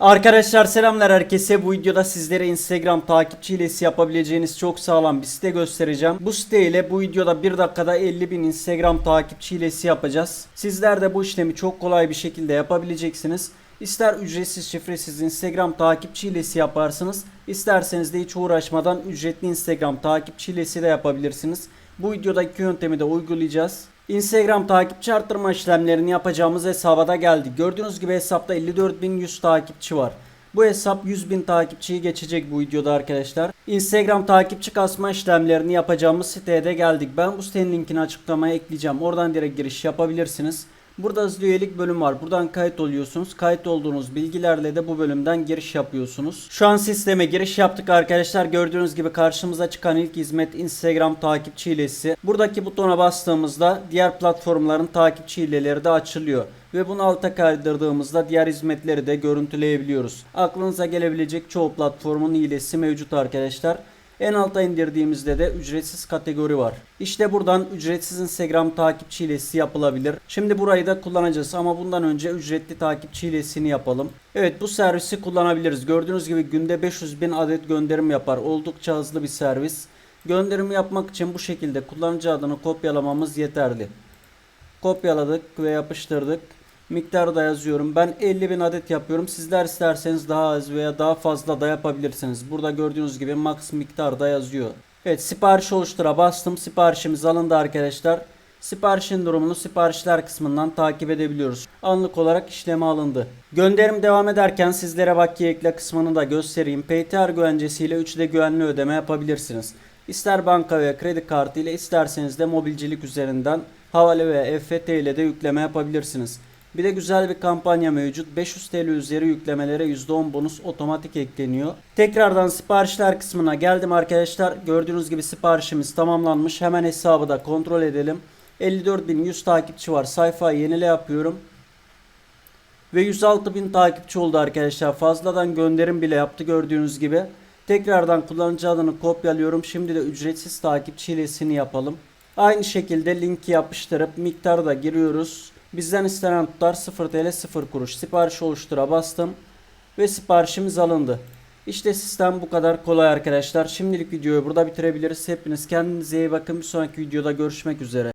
Arkadaşlar selamlar herkese. Bu videoda sizlere Instagram takipçi yapabileceğiniz çok sağlam bir site göstereceğim. Bu site ile bu videoda 1 dakikada 50 bin Instagram takipçi yapacağız. Sizler de bu işlemi çok kolay bir şekilde yapabileceksiniz. İster ücretsiz şifresiz Instagram takipçi yaparsınız. isterseniz de hiç uğraşmadan ücretli Instagram takipçi de yapabilirsiniz. Bu videodaki yöntemi de uygulayacağız. Instagram takipçi arttırma işlemlerini yapacağımız hesaba da geldik. Gördüğünüz gibi hesapta 54.100 takipçi var. Bu hesap 100.000 takipçiyi geçecek bu videoda arkadaşlar. Instagram takipçi kasma işlemlerini yapacağımız siteye de geldik. Ben bu sitenin linkini açıklamaya ekleyeceğim. Oradan direkt giriş yapabilirsiniz. Burada hızlı üyelik bölüm var. Buradan kayıt oluyorsunuz. Kayıt olduğunuz bilgilerle de bu bölümden giriş yapıyorsunuz. Şu an sisteme giriş yaptık arkadaşlar. Gördüğünüz gibi karşımıza çıkan ilk hizmet Instagram takipçi hilesi. Buradaki butona bastığımızda diğer platformların takipçi hileleri de açılıyor. Ve bunu alta kaydırdığımızda diğer hizmetleri de görüntüleyebiliyoruz. Aklınıza gelebilecek çoğu platformun hilesi mevcut arkadaşlar. En alta indirdiğimizde de ücretsiz kategori var. İşte buradan ücretsiz Instagram takipçi hilesi yapılabilir. Şimdi burayı da kullanacağız ama bundan önce ücretli takipçi hilesini yapalım. Evet bu servisi kullanabiliriz. Gördüğünüz gibi günde 500 bin adet gönderim yapar. Oldukça hızlı bir servis. Gönderimi yapmak için bu şekilde kullanıcı adını kopyalamamız yeterli. Kopyaladık ve yapıştırdık. Miktarı da yazıyorum. Ben 50 bin adet yapıyorum. Sizler isterseniz daha az veya daha fazla da yapabilirsiniz. Burada gördüğünüz gibi max miktar da yazıyor. Evet sipariş oluştura bastım. Siparişimiz alındı arkadaşlar. Siparişin durumunu siparişler kısmından takip edebiliyoruz. Anlık olarak işleme alındı. Gönderim devam ederken sizlere bakiye ekle kısmını da göstereyim. PTR güvencesiyle 3D güvenli ödeme yapabilirsiniz. İster banka veya kredi kartı ile isterseniz de mobilcilik üzerinden havale veya EFT ile de yükleme yapabilirsiniz. Bir de güzel bir kampanya mevcut. 500 TL üzeri yüklemelere %10 bonus otomatik ekleniyor. Tekrardan siparişler kısmına geldim arkadaşlar. Gördüğünüz gibi siparişimiz tamamlanmış. Hemen hesabı da kontrol edelim. 54.100 takipçi var. Sayfayı yenile yapıyorum. Ve 106.000 takipçi oldu arkadaşlar. Fazladan gönderim bile yaptı gördüğünüz gibi. Tekrardan kullanıcı adını kopyalıyorum. Şimdi de ücretsiz takipçi hilesini yapalım. Aynı şekilde linki yapıştırıp miktarı da giriyoruz. Bizden istenen tutar 0 TL 0 kuruş. Sipariş oluştura bastım ve siparişimiz alındı. İşte sistem bu kadar kolay arkadaşlar. Şimdilik videoyu burada bitirebiliriz. Hepiniz kendinize iyi bakın. Bir sonraki videoda görüşmek üzere.